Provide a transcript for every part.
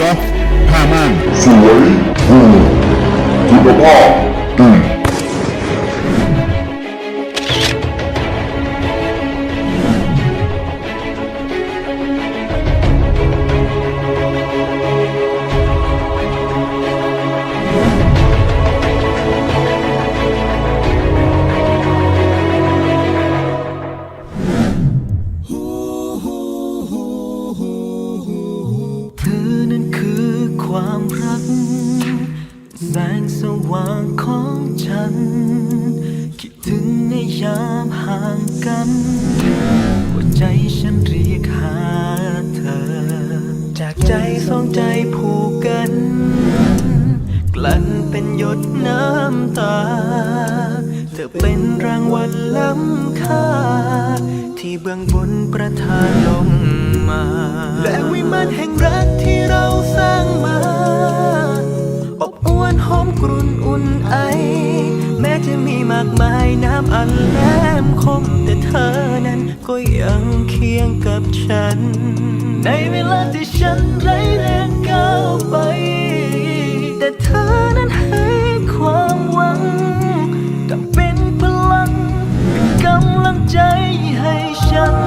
ยอผ้าม่านสวยถูกคุณภาพดี ความรัก แสงสว่างของฉัน คิดถึงในยามห่างกันหัวใจฉันเรียกหาเธอ จากใจสองใจผูกกัน กลั้นเป็นหยดน้ำตา เธอเป็นรางวัลล้ำค่า ที่เบื้องบนประทานลงมา และวิมานแห่ง นอุ่นไอ แม้จะมีมากมายน้ำอันแหลมคม แต่เธอนั้นก็ยังเคียงกับฉัน ในเวลาที่ฉันไร้แรงก้าวไป แต่เธอนั้นให้ความหวังกับเป็นพลังเป็นกำลังใจให้ฉัน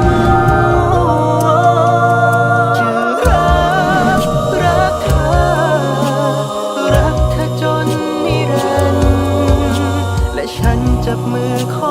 กับมือขอ